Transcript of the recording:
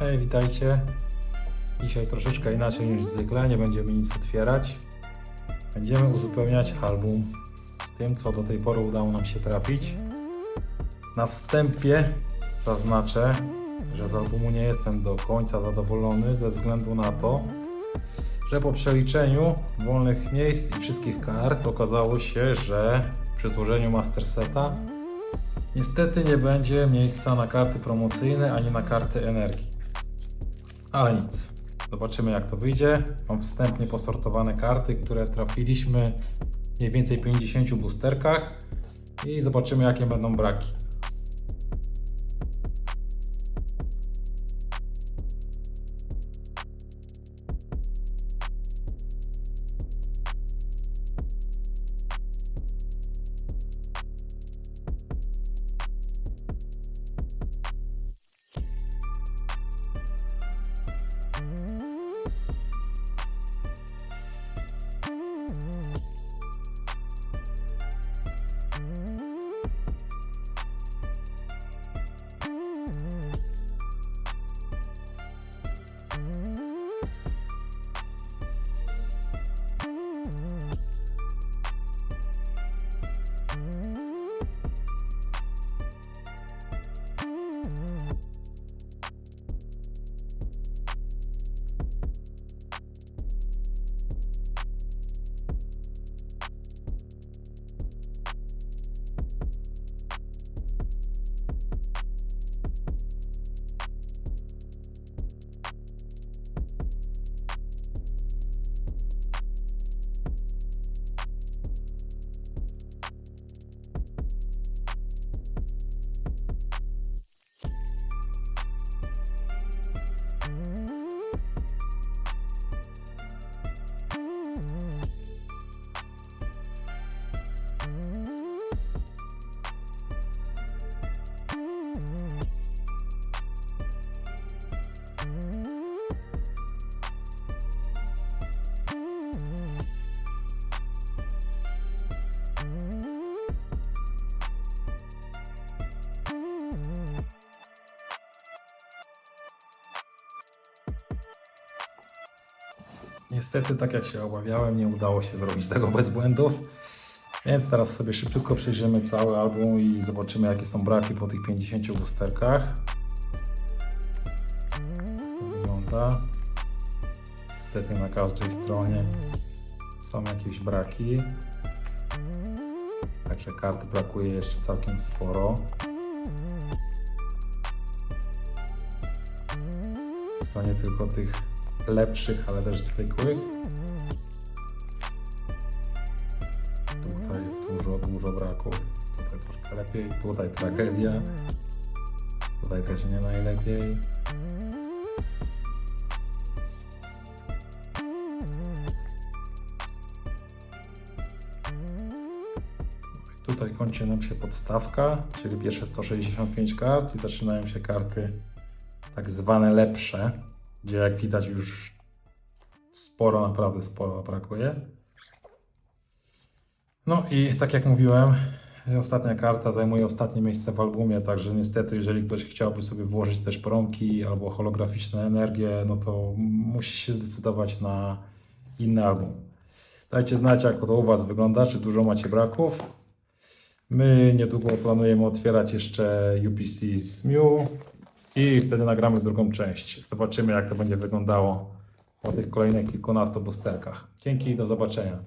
Hej, witajcie. Dzisiaj troszeczkę inaczej niż zwykle, nie będziemy nic otwierać. Będziemy uzupełniać album tym, co do tej pory udało nam się trafić. Na wstępie zaznaczę, że z albumu nie jestem do końca zadowolony ze względu na to, że po przeliczeniu wolnych miejsc i wszystkich kart okazało się, że przy złożeniu master seta niestety nie będzie miejsca na karty promocyjne ani na karty energii. Ale nic. Zobaczymy jak to wyjdzie. Mam wstępnie posortowane karty, które trafiliśmy mniej więcej 50 boosterkach i zobaczymy jakie będą braki. Niestety, tak jak się obawiałem, nie udało się zrobić tego bez błędów. Więc teraz sobie szybciutko przejrzymy cały album i zobaczymy, jakie są braki po tych 50 boosterkach. To wygląda. Niestety na każdej stronie są jakieś braki. Także kart brakuje jeszcze całkiem sporo. To nie tylko tych lepszych, ale też zwykłych. Tutaj jest dużo, dużo braków. Tutaj troszkę lepiej, tutaj tragedia. Tutaj też nie najlepiej. Tutaj kończy nam się podstawka, czyli pierwsze 165 kart i zaczynają się karty tak zwane lepsze, gdzie jak widać już sporo, naprawdę sporo brakuje. No i tak jak mówiłem, ostatnia karta zajmuje ostatnie miejsce w albumie, także niestety jeżeli ktoś chciałby sobie włożyć też promki albo holograficzne energię, no to musi się zdecydować na inny album. Dajcie znać jak to u Was wygląda, czy dużo macie braków. My niedługo planujemy otwierać jeszcze UPC z Mew i wtedy nagramy drugą część. Zobaczymy jak to będzie wyglądało po tych kolejnych kilkunastu boosterkach. Dzięki, do zobaczenia.